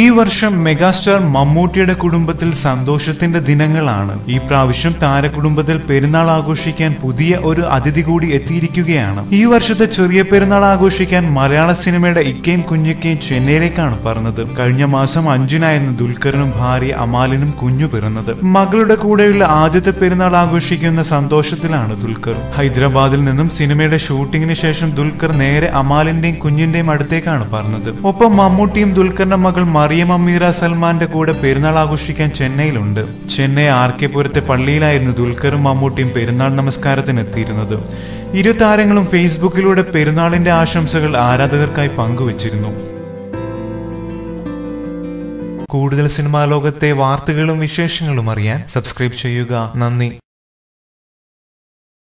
ഈ വർഷം മെഗാസ്റ്റാർ മമ്മൂട്ടിയുടെ കുടുംബത്തിൽ സന്തോഷത്തിന്റെ ദിനങ്ങളാണ്. ഈ പ്രാവശ്യം താരകുടുംബത്തിൽ പെരുന്നാൾ ആഘോഷിക്കാൻ പുതിയ ഒരു അതിഥി കൂടി എത്തിയിരിക്കുകയാണ്. ഈ വർഷത്തെ ചെറിയ പെരുന്നാൾ ആഘോഷിക്കാൻ മലയാള സിനിമയുടെ ഇക്കയും കുഞ്ഞിക്കയും ചെന്നൈയിലേക്കാണ് പറഞ്ഞത്. കഴിഞ്ഞ മാസം അഞ്ചിനായിരുന്നു ദുൽഖറിനും ഭാര്യ അമാലിനും കുഞ്ഞു പിറന്നത്. മകളുടെ കൂടെയുള്ള ആദ്യത്തെ പെരുന്നാൾ ആഘോഷിക്കുന്ന സന്തോഷത്തിലാണ് ദുൽഖർ. ഹൈദരാബാദിൽ നിന്നും സിനിമയുടെ ഷൂട്ടിങ്ങിന് ശേഷം ദുൽഖർ നേരെ അമാലിന്റെയും കുഞ്ഞിന്റെയും അടുത്തേക്കാണ് പറഞ്ഞത്. ഒപ്പം മമ്മൂട്ടിയും ദുൽഖറിന്റെ മകൾ മറിയം അമ്മീറ സൽമാന്റെ കൂടെ പെരുന്നാൾ ആഘോഷിക്കാൻ ചെന്നൈയിലുണ്ട്. ചെന്നൈ ആർ കെ പുരത്തെ പള്ളിയിലായിരുന്നു ദുൽഖറും മമ്മൂട്ടിയും പെരുന്നാൾ നമസ്കാരത്തിന് എത്തിയിരുന്നത് ഇരു താരങ്ങളും ഫേസ്ബുക്കിലൂടെ പെരുന്നാളിന്റെ ആശംസകൾ ആരാധകർക്കായി പങ്കുവച്ചിരുന്നു. കൂടുതൽ സിനിമാ ലോകത്തെ വാർത്തകളും വിശേഷങ്ങളും അറിയാൻ സബ്സ്ക്രൈബ് ചെയ്യുക. നന്ദി.